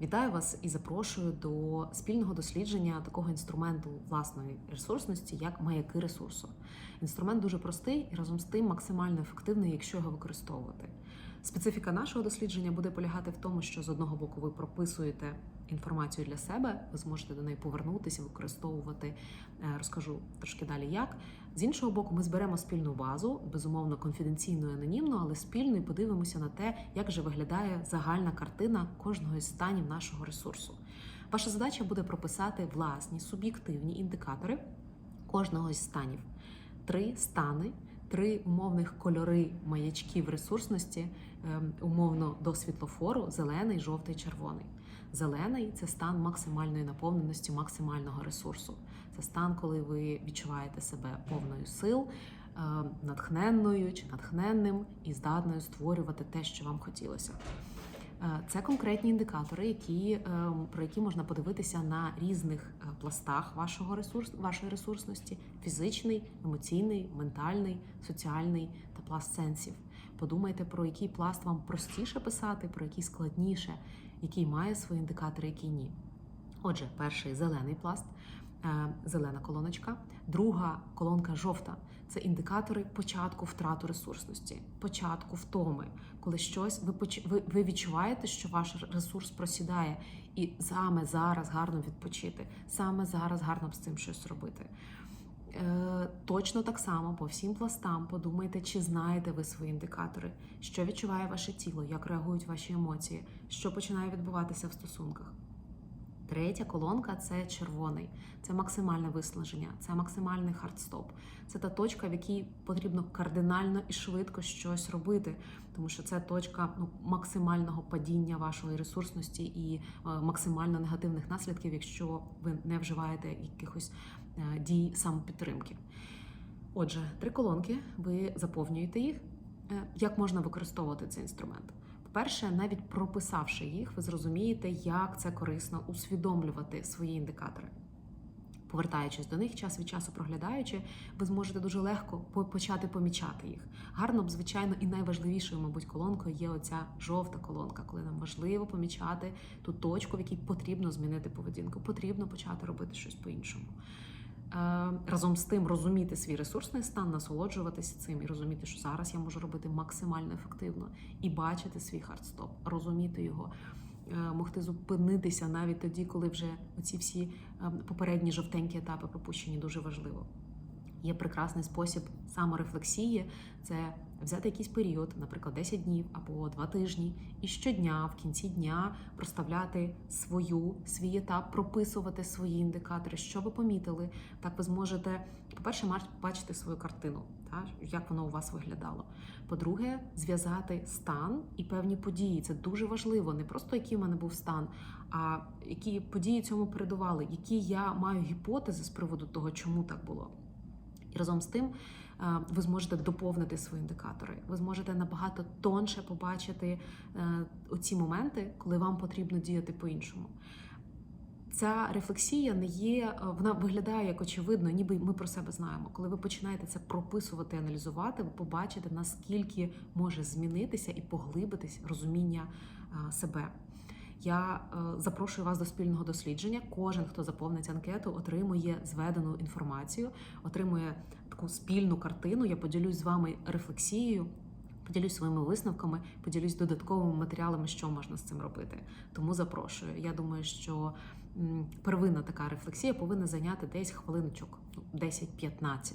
Вітаю вас і запрошую до спільного дослідження такого інструменту власної ресурсності, як маяки ресурсу. Інструмент дуже простий і разом з тим максимально ефективний, якщо його використовувати. Специфіка нашого дослідження буде полягати в тому, що з одного боку ви прописуєте інформацію для себе, ви зможете до неї повернутися, використовувати. Е, Розкажу трошки далі, як з іншого боку, ми зберемо спільну базу, безумовно конфіденційно і анонімно, але спільно і подивимося на те, як же виглядає загальна картина кожного із станів нашого ресурсу. Ваша задача буде прописати власні суб'єктивні індикатори кожного із станів. Три стани, три умовних кольори маячків ресурсності, ем, умовно до світлофору: зелений, жовтий, червоний. Зелений це стан максимальної наповненості, максимального ресурсу. Це стан, коли ви відчуваєте себе повною сил, е, натхненною чи натхненним і здатною створювати те, що вам хотілося. Е, Це конкретні індикатори, які, е, про які можна подивитися на різних е, пластах вашого ресурс, вашої ресурсності: фізичний, емоційний, ментальний, соціальний та пласт сенсів. Подумайте, про який пласт вам простіше писати, про який складніше, який має свої індикатори, який ні. Отже, перший зелений пласт, зелена колоночка, друга колонка жовта це індикатори початку втрату ресурсності, початку втоми, коли щось ви ви, ви відчуваєте, що ваш ресурс просідає, і саме зараз гарно відпочити, саме зараз гарно з цим щось робити. Е, Точно так само по всім пластам подумайте, чи знаєте ви свої індикатори, що відчуває ваше тіло, як реагують ваші емоції, що починає відбуватися в стосунках. Третя колонка це червоний, це максимальне виснаження, це максимальний хардстоп. Це та точка, в якій потрібно кардинально і швидко щось робити, тому що це точка ну, максимального падіння вашої ресурсності і е, максимально негативних наслідків, якщо ви не вживаєте якихось е, дій самопідтримки. Отже, три колонки, ви заповнюєте їх. Е, Як можна використовувати цей інструмент? По-перше, навіть прописавши їх, ви зрозумієте, як це корисно усвідомлювати свої індикатори. Повертаючись до них, час від часу проглядаючи, ви зможете дуже легко почати помічати їх. Гарно б, звичайно, і найважливішою, мабуть, колонкою є оця жовта колонка, коли нам важливо помічати ту точку, в якій потрібно змінити поведінку, потрібно почати робити щось по-іншому. Е, Разом з тим розуміти свій ресурсний стан, насолоджуватися цим і розуміти, що зараз я можу робити максимально ефективно і бачити свій хардстоп, розуміти його, е, могти зупинитися навіть тоді, коли вже оці всі е, попередні жовтенькі етапи пропущені, дуже важливо. Є прекрасний спосіб саморефлексії це взяти якийсь період, наприклад, 10 днів або 2 тижні, і щодня, в кінці дня, проставляти свою свій етап, прописувати свої індикатори, що ви помітили. Так ви зможете, по-перше, бачити свою картину, та, як воно у вас виглядало. По-друге, зв'язати стан і певні події. Це дуже важливо. Не просто який в мене був стан, а які події цьому передували, які я маю гіпотези з приводу того, чому так було. І разом з тим е, ви зможете доповнити свої індикатори. Ви зможете набагато тонше побачити е, оці моменти, коли вам потрібно діяти по-іншому. Ця рефлексія не є, е, вона виглядає як очевидно, ніби ми про себе знаємо. Коли ви починаєте це прописувати, аналізувати, ви побачите, наскільки може змінитися і поглибитись розуміння себе. Я е, запрошую вас до спільного дослідження. Кожен, хто заповнить анкету, отримує зведену інформацію, отримує таку спільну картину. Я поділюсь з вами рефлексією. Поділюсь своїми висновками, поділюсь додатковими матеріалами, що можна з цим робити. Тому запрошую. Я думаю, що первинна така рефлексія повинна зайняти десь хвилиночок, ну, 10-15.